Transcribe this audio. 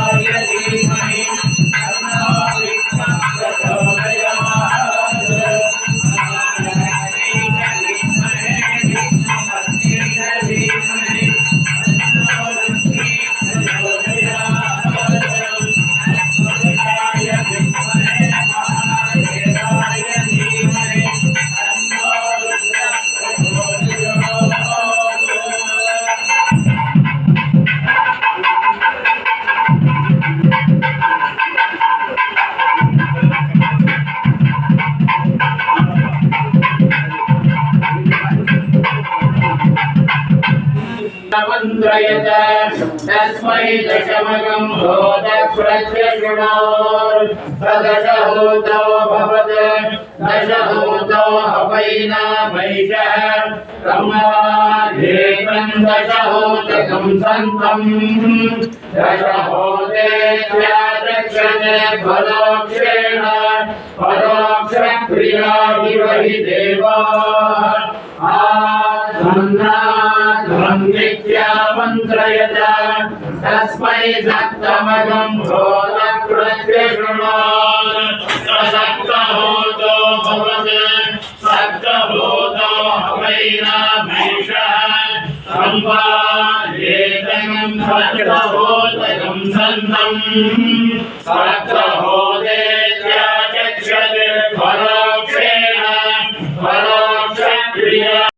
Hare Krishna मन्त्रयत तस्मै दशमगं भोद प्रत्यशृणोर् प्रदशभूतो भवत् दशभूतो हवैना वैशः ब्रह्माधेतं दशभूतकं सन्तम् इव हि देवा नित्यामन्त्रयत तस्मै सप्तमगं भोद सप्तभूतो भवत्। सप्तभूतो हवैना भैषः सम्पादेतं सप्तभूतकं सन्तम् सप्तभूते